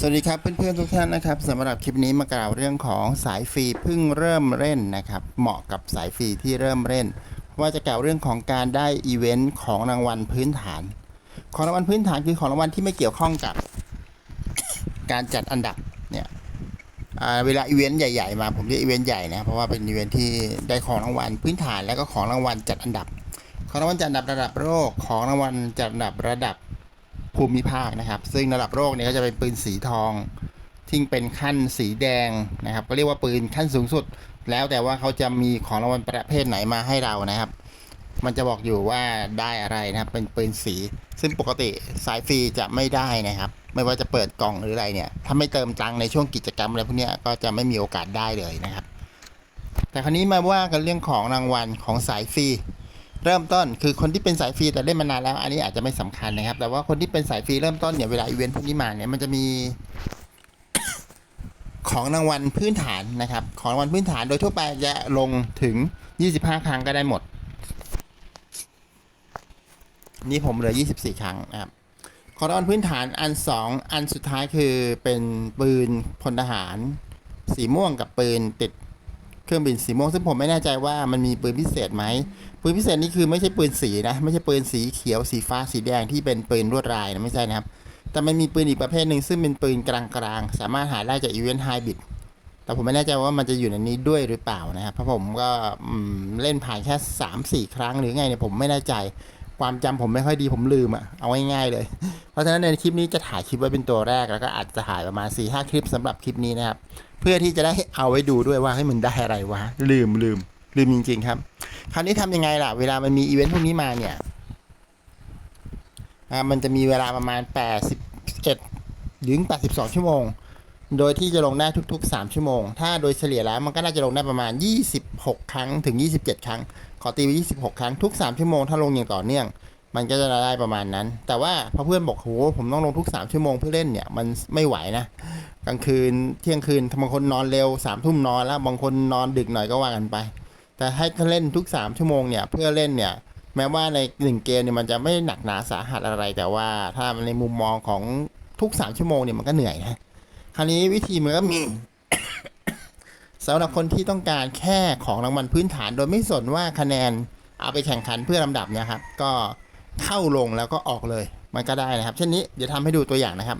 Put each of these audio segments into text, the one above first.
สวัสดีครับเพื่อนๆทุกท่านนะครับสำหรับคลิปนี้มากล่าวเรื่องของสายฟรีเพิ่งเริ่มเล่นนะครับ เหมาะกับสายฟรีที่เริ่มเล่น ว่าจะกล่าวเรื่องของการได้อีเวนต์ของรางวัลพื้นฐาน ของรางวัลพื้นฐานคือของรางวัลที่ไม่เกี่ยวข้องกับ การจัดอันดับเนี่ยเวลาอีเวนต์ใหญ่ๆมาผมเรียกอีเวนต์ใหญ่นะเพราะว่าเป็นอีเวนต์ที่ได้ของรางวัลพื้นฐานแล้วก็ของรางวัลจัดอันดับ ของรางวัลจัดอันดับระดับโลกของรางวัลจัดอันดับระดับ ภูมิภาคนะครับ ซึ่งระดับโลกเนี่ยก็จะเป็นปืนสีทองที่เป็นขั้นสีแดงนะครับ ก็เรียกว่าปืนขั้นสูงสุด แล้วแต่ว่าเขาจะมีของรางวัลประเภทไหนมาให้เรานะครับ มันจะบอกอยู่ว่าได้อะไรนะครับ เป็นปืนสี ซึ่งปกติสายฟรีจะไม่ได้นะครับ ไม่ว่าจะเปิดกล่องหรืออะไรเนี่ยถ้าไม่เติมตังในช่วงกิจกรรมอะไรพวกนี้ก็จะไม่มีโอกาสได้เลยนะครับ แต่คราวนี้มาว่ากันเรื่องของรางวัลของสายฟรี เริ่มต้นคือคนที่เป็นสายฟรีแต่เล่นมานานแล้ว อันนี้อาจจะไม่สำคัญนะครับ แต่ว่าคนที่เป็นสายฟรีเริ่มต้นเนี่ยเวลาอีเวนต์พวกนี้มาเนี่ยมันจะมี ของรางวัลพื้นฐานนะครับ ของรางวัลพื้นฐานโดยทั่วไปจะลงถึง 25 ครั้งก็ได้หมด นี่ผมเหลือ 24 ครั้งนะครับของรางวัลพื้นฐานอัน 2 อันสุดท้ายคือเป็นปืนพลทหาร สีม่วงกับปืนติด เครื่องบินสีม่วงซึ่งผมไม่แน่ใจว่ามันมีปืนพิเศษไหมปืนพิเศษนี่คือไม่ใช่ปืนสีนะไม่ใช่ปืนสีเขียวสีฟ้าสีแดงที่เป็นปืนลวดลายนะไม่ใช่นะครับ แต่มันมีปืนอีกประเภทหนึ่งซึ่งเป็นปืนกลางๆ สามารถหาได้จากอีเวนต์ไฮบิดแต่ผมไม่แน่ใจว่ามันจะอยู่ในนี้ด้วยหรือเปล่านะครับเพราะผมก็มเล่นผ่านแค่สามสี่ครั้งหรือไงเนี่ยผมไม่แน่ใจ ความจำผมไม่ค่อยดีผมลืมอะเอาง่ายๆเลย เพราะฉะนั้นในคลิปนี้จะถ่ายคลิปไว้เป็นตัวแรกแล้วก็อาจจะถ่ายประมาณ4ีหคลิปสำหรับคลิปนี้นะครับ เพื่อที่จะได้เอาไว้ดูด้วยว่าให้มันได้อะไรวะลืมลืมลืมจริงๆครับ คราวนี้ทำยังไงล่ะ เวลามันมีอีเวนต์พวกนี้มาเนี่ยมันจะมีเวลาประมาณ 81 ถึง 82 ชั่วโมง โดยที่จะลงได้ทุก ๆ 3 ชั่วโมง ถ้าโดยเฉลี่ยแล้วมันก็น่าจะลงได้ประมาณ 26 ครั้งถึง 27 ครั้ง อตีไป26 ครั้งทุก 3 ชั่วโมงถ้าลงอย่างต่อเนื่อง มันก็จะได้ประมาณนั้น แต่ว่าพอเพื่อนบอกโหผมต้องลงทุก 3 ชั่วโมงเพื่อเล่นเนี่ยมันไม่ไหวนะกลางคืนเที่ยงคืนบางคนนอนเร็วสามทุ่มนอนแล้วบางคนนอนดึกหน่อยก็ว่ากันไป แต่ให้เล่นทุกสามชั่วโมงเนี่ยเพื่อเล่นเนี่ยแม้ว่าในหนึ่งเกมเนี่ยมันจะไม่หนักหนาสาหัสอะไร แต่ว่าถ้าในมุมมองของทุกสามชั่วโมงเนี่ยมันก็เหนื่อยนะคราวนี้วิธีมันก็มี สำหรับคนที่ต้องการแค่ของรางวัลพื้นฐาน โดยไม่สนว่าคะแนนเอาไปแข่งขันเพื่อลำดับเนี่ยครับ ก็เข้าลงแล้วก็ออกเลย มันก็ได้นะครับ เช่นนี้เดี๋ยวทำให้ดูตัวอย่างนะครับ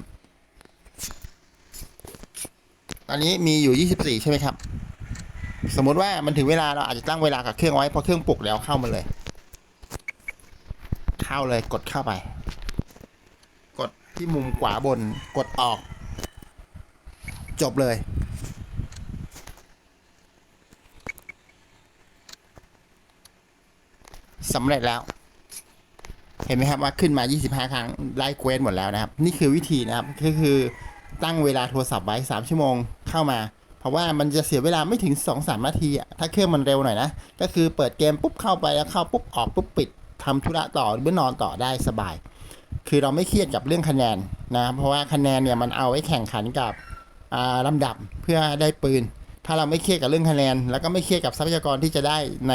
ตอนนี้มีอยู่ 24 ใช่ไหมครับ สมมติว่ามันถึงเวลาเราอาจจะตั้งเวลากับเครื่องไว้พอเครื่องปลุกแล้วเข้ามาเลย เข้าเลยกดเข้าไป กดที่มุมขวาบนกดออก จบเลย สำเร็จแล้ว เห็นไหมครับว่าขึ้นมา 25 ครั้งไล่เควสหมดแล้วนะครับ นี่คือวิธีนะครับก็คือตั้งเวลาโทรศัพท์ไว้ 3 ชั่วโมงเข้ามา เพราะว่ามันจะเสียเวลาไม่ถึง 2-3 นาทีอะถ้าเครื่องมันเร็วหน่อยนะ ก็คือเปิดเกมปุ๊บเข้าไปแล้วเข้าปุ๊บออกปุ๊บปิดทำธุระต่อหรือนอนต่อได้สบาย คือเราไม่เครียดกับเรื่องคะแนนนะ เพราะว่าคะแนนเนี่ยมันเอาไว้แข่งขันกับอ่าลำดับเพื่อได้ปืน ถ้าเราไม่เครียดกับเรื่องคะแนน แล้วก็ไม่เครียดกับทรัพยากรที่จะได้ใน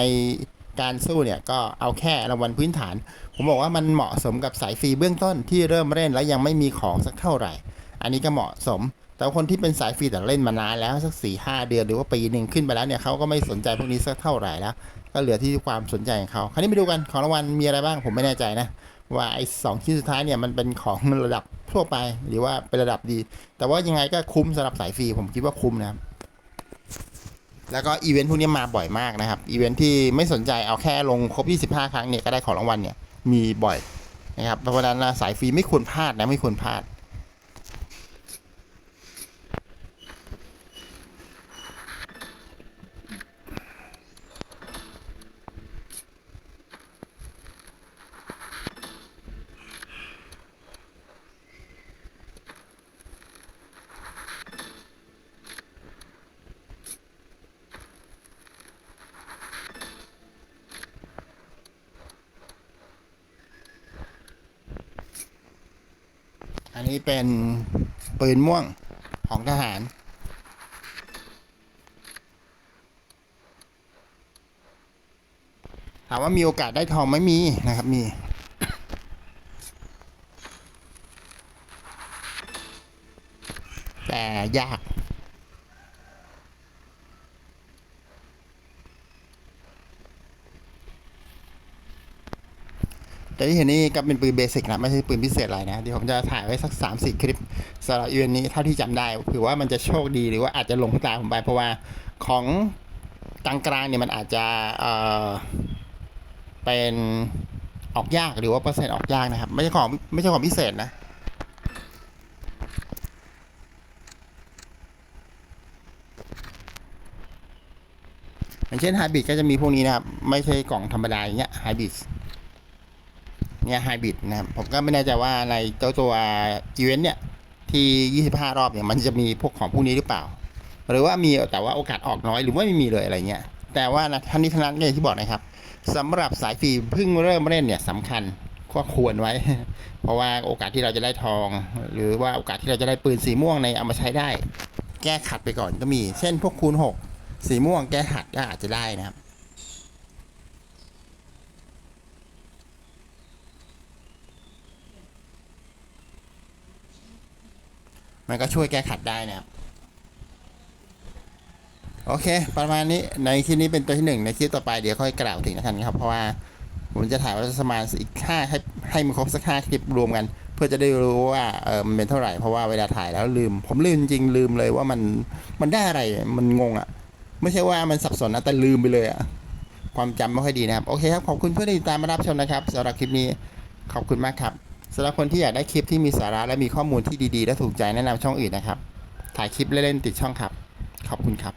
การสู้เนี่ยก็เอาแค่รางวัลพื้นฐาน ผมบอกว่ามันเหมาะสมกับสายฟรีเบื้องต้นที่เริ่มเล่นแล้วยังไม่มีของสักเท่าไหร่ อันนี้ก็เหมาะสม แต่คนที่เป็นสายฟรีแต่เล่นมานานแล้วสักสี่ห้าเดือนหรือว่าปีหนึ่งขึ้นไปแล้วเนี่ยเขาก็ไม่สนใจพวกนี้สักเท่าไหร่แล้ว ก็เหลือที่ความสนใจของเขาคราวนี้ไปดูกันของรางวัลมีอะไรบ้างผมไม่แน่ใจนะว่าไอ้สองชิ้นสุดท้ายเนี่ยมันเป็นของระดับทั่วไปหรือว่าเป็นระดับดี แต่ว่ายังไงก็คุ้มสำหรับสายฟรีผมคิดว่าคุ้มนะครับ แล้วก็อีเวนต์พวกนี้มาบ่อยมากนะครับ อีเวนต์ที่ไม่สนใจเอาแค่ลงครบ 25 ครั้งเนี่ยก็ได้ของรางวัลเนี่ยมีบ่อยนะครับเพราะฉะนั้นสายฟรีไม่ควรพลาดนะไม่ควรพลาด อันนี้เป็นปืนม่วงของทหาร ถามว่ามีโอกาสได้ทองไหม่มีนะครับมี แต่ยาก แต่ที่เห็นนี่ก็เป็นปืนเบสิกนะ ไม่ใช่ปืนพิเศษอะไรนะเดี๋ยวผมจะถ่ายไว้สัก 3 4 คลิปสำหรับอีเวนต์นี้เท่าที่จำได้ถือว่ามันจะโชคดีหรือว่าอาจจะหลงตาผมไป เพราะว่าของกลางๆเนี่ยมันอาจจะเอ่อเป็นออกยากหรือว่าเปอร์เซ็นต์ออกยากนะครับ ไม่ใช่ของไม่ใช่ของพิเศษนะอย่างเช่นไฮบริดก็จะมีพวกนี้นะครับ ไม่ใช่กล่องธรรมดาอย่างเงี้ยไฮบริด เนี่ยไฮบริดนะครับผมก็ไม่แน่ใจว่าในเจ้าตัวอีเวนต์เนี่ยที่ 25 รอบเนี่ยมันจะมีพวกของพวกนี้หรือเปล่า หรือว่ามีแต่ว่าโอกาสออกน้อยหรือว่าไม่มีเลยอะไรเงี้ยแต่ว่านะท่านนี้ท่านนั้นอย่างที่บอกนะครับสำหรับสายฟรีเพิ่งเริ่มเล่นเนี่ยสำคัญก็ควรไว้ เพราะว่าโอกาสที่เราจะได้ทอง หรือว่าโอกาสที่เราจะได้ปืนสีม่วงในเอามาใช้ได้ แก้ขัดไปก่อนก็มี เช่นพวกคูณ 6 สีม่วงแก้ขัดก็อาจจะได้นะครับ มันก็ช่วยแก้ขัดได้นะครับ โอเค ประมาณนี้ในคลิปนี้เป็นตัวที่หนึ่งในคลิปต่อไปเดี๋ยวค่อยกล่าวถึงนะครับ เพราะว่าผมจะถ่ายว้ประมาณอีกห้าให้ให้มันครบสักห้าคลิปรวมกัน เพื่อจะได้รู้ว่าเออมันเป็นเท่าไหร่เพราะว่าเวลาถ่ายแล้วลืม ผมลืมจริงลืมเลยว่ามันมันได้อะไรมันงงอะ่ะ ไม่ใช่ว่ามันสับสนนะแต่ลืมไปเลยอะ่ะความจำไม่ค่อยดีนะครับ โอเคครับ ขอบคุณเพื่อนที่ติดตามมารับชมนะครับสำหรับคลิปนี้ขอบคุณมากครับ สำหรับคนที่อยากได้คลิปที่มีสาระและมีข้อมูลที่ดีๆ และถูกใจแนะนำช่องอื่นนะครับ ถ่ายคลิปเล่นๆติดช่องครับ ขอบคุณครับ